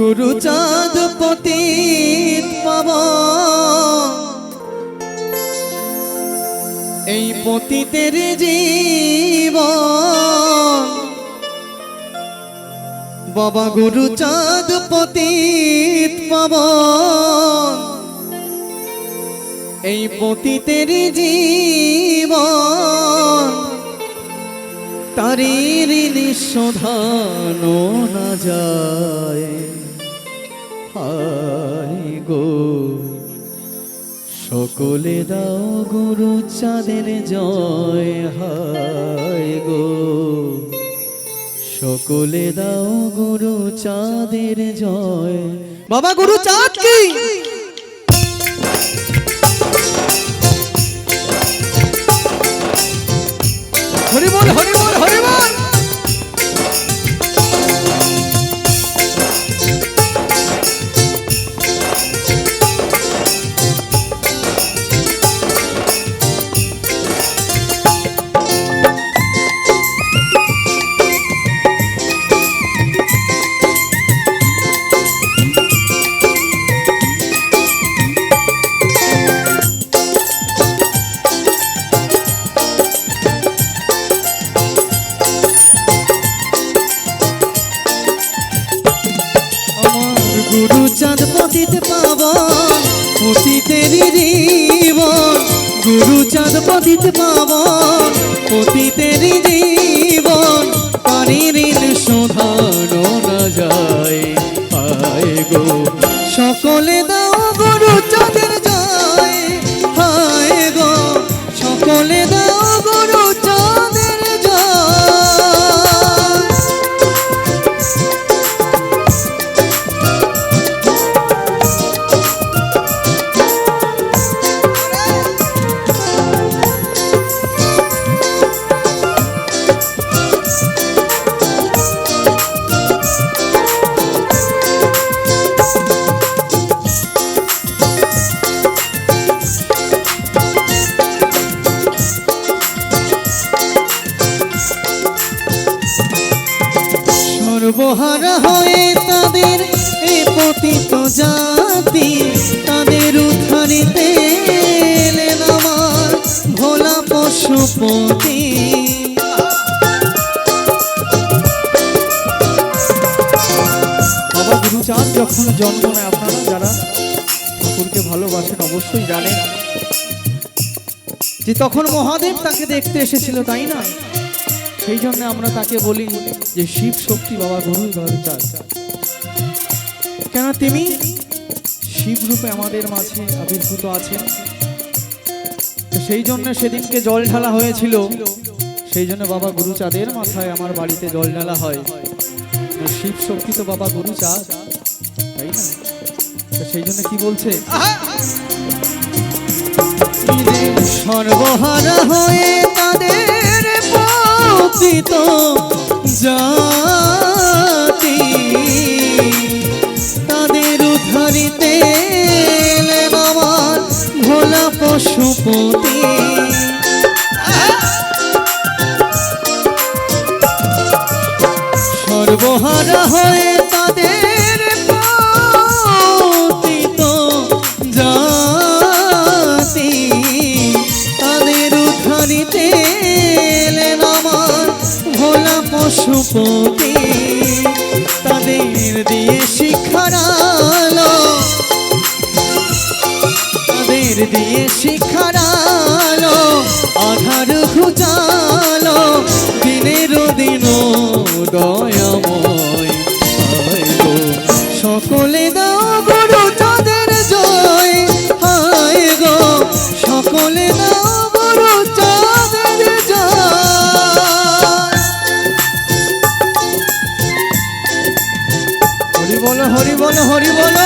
গুরু চাঁদ পতিত পাবন। এই পতিতের জীবন। বাবা গুরু চাঁদ পতিত পাবন। এই পতিতের জীবন। তারি নিঃশোধানো না যায়। হায় গো। সকলে দাও গুরু চাঁদের জয়, হায় গো। সকলে দাও গুরু চাঁদের জয়। বাবা, গুরু চাঁদ কি? হরি বল গুরু চাঁদ পতিত পাবন পতিতের জীবন পানি ঋণ শোধানো না যায় আয় গো, সকলে দাও সর্বহারা হয়ে তাদের এ পতিত জাতি। তাদের উদ্ধারিতে এলেন আমার ভোলা পশুপতি বাবা যখন জন্ম নেয়, আপনারা যারা ঠাকুরকে ভালোবাসেন অবশ্যই জানেন যে তখন মহাদেব তাকে দেখতে এসেছিল, তাই না? সেই জন্য আমরা তাকে বলি যে শিব শক্তি বাবা গুরু চাঁদ কেন তিনি? শিব রূপে আমাদের মাঝে আবির্ভূত আছেন। তো সেই জন্য সেদিনকে জল ঢালা হয়েছিল। সেই জন্য বাবা গুরু চাঁদের মাথায় আমার বাড়িতে জল ঢালা হয়। শিব শক্তি তো বাবা গুরু চাঁদ তাই না? তো সেই জন্য কি বলছে? সর্বহারা হয়ে তাদের পতিত জাতি। তাদের উদ্ধারিতে আমার ভোলা পশুপতি সর্বহারা হয়ে পশুপতি তাদের দিয়ে শিক্ষার তাদের দিয়ে শিক্ষার আলো আধার খুঁজালো দিনের দিন দয়াময় বল হরি বল।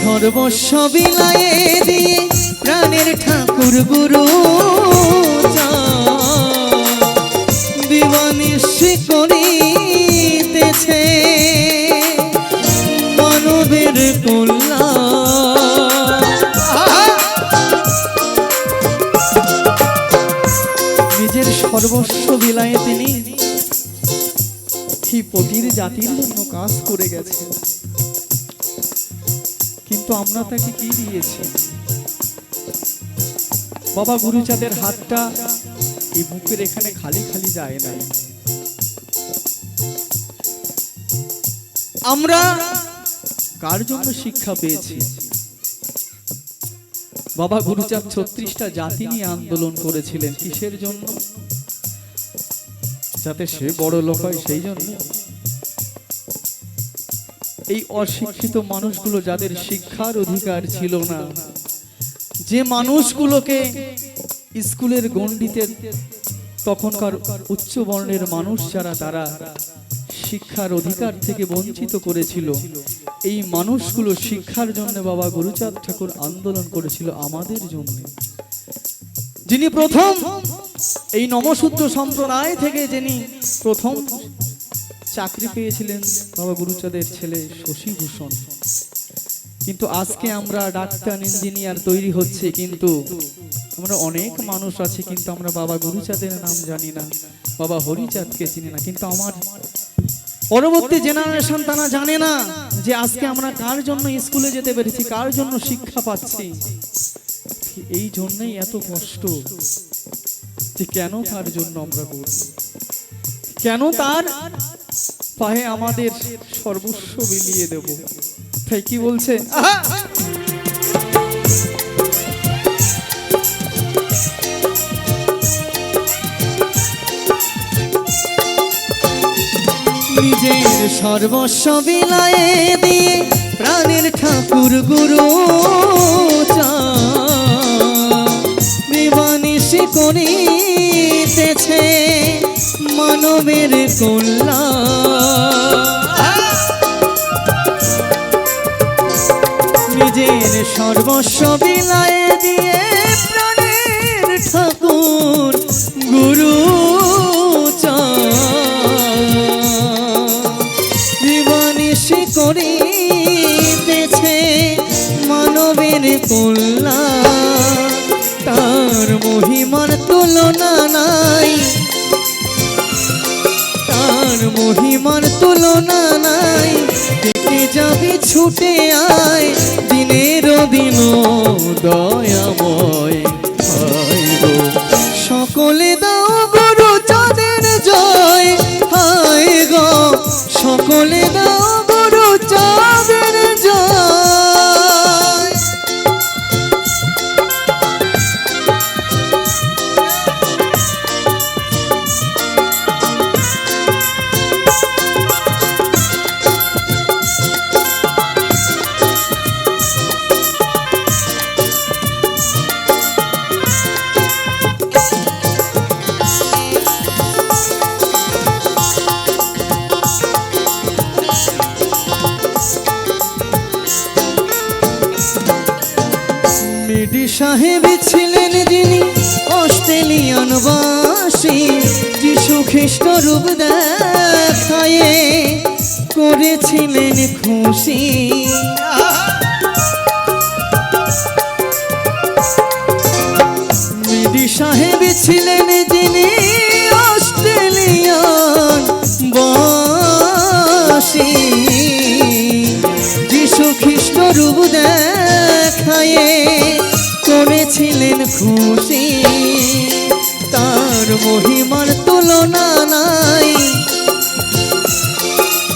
সর্বস্ব বিলায়ে দিয়ে প্রাণের ঠাকুর গুরু দিবানিশি করিতেছে মানবের কল্যাণ। নিজের সর্বস্ব বিলায়ে তিনি পতির জাতির জন্য কাজ করে গেছে কিন্তু আমরা তাকে কি দিয়েছি? বাবা গুরুচাঁদের হাতটা এই বুকের এখানে খালি খালি যায় নাই আমরা কার জন্য শিক্ষা পেয়েছি? বাবা গুরুচাঁদ ছত্রিশটা জাতি নিয়ে আন্দোলন করেছিলেন কিসের জন্য? যাতে সে বড় লোক হয় সেই জন্য। এই অশিক্ষিত মানুষগুলো যাদের শিক্ষার অধিকার ছিল না যে মানুষগুলোকে স্কুলের গণ্ডিতে তখনকার উচ্চ বর্ণের মানুষ যারা, তারা শিক্ষার অধিকার থেকে বঞ্চিত করেছিল। এই মানুষগুলো শিক্ষার জন্য বাবা গুরুচাঁদ ঠাকুর আন্দোলন করেছিল আমাদের জন্য। যিনি প্রথম এই নমসূত্র সম্প্রদায় থেকে যিনি প্রথম চাকরি পেয়েছিলেন, বাবা গুরুচাঁদের ছেলে শশীভূষণ। কিন্তু আজকে আমরা ডাক্তার, ইঞ্জিনিয়ার তৈরি হচ্ছে কিন্তু আমরা অনেক মানুষ আছে কিন্তু আমরা বাবা গুরুচাঁদের নাম জানি না, বাবা হরিচাঁদকে চিনি না। কিন্তু আমার পরবর্তী জেনারেশন তারা জানে না যে আজকে আমরা কার জন্য স্কুলে যেতে পেরেছি, কার জন্য শিক্ষা পাচ্ছি। এই জন্যই এত কষ্ট যে কেন তার জন্য আমরা করব কেন তার পায়ে আমাদের সর্বস্ব বিলিয়ে দেব? তাই কি বলছে? নিজের সর্বস্ব বিলায়ে দিয়ে প্রাণের ঠাকুর গুরু দিবানিশি করিতেছে মানবের কল্যাণ। সর্বস্ব বিলায়ে দিয়ে প্রাণের ঠাকুর গুরু জীবনিশি করিতেছে মানবের কল্যাণ। তার মহিমার তুলনা নাই। তার মহিমার তুলনা নাই। যাবি ছুটে আয় দিনের দিন দয়াময় সকলে দাও মেডি সাহেব ছিলেন যিনি অস্ট্রেলিয়ান বাসী, যিশু খ্রিস্ট রূপ দেখায়ে করেছিলেন খুশি। মেডি সাহেব ছিলেন যিনি খুশি। তার মহিমার তুলনা নাই।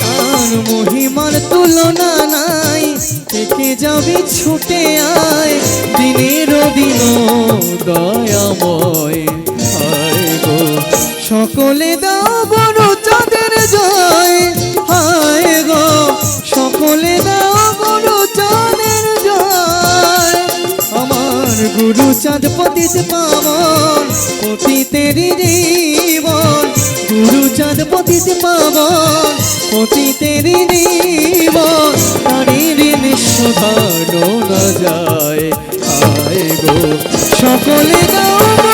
তার মহিমার তুলনা নাই। থেকে যাবি ছুটে আয়। দিনের দিন দয়াময়। সকলে দাও গুরু চাঁদ পতিত পাবন পতিতের জীবন। গুরু চাঁদ পতিত পাবন পতিতের জীবন। তারির নিঃস্বানো যায়, আয় গো। সকলে গাও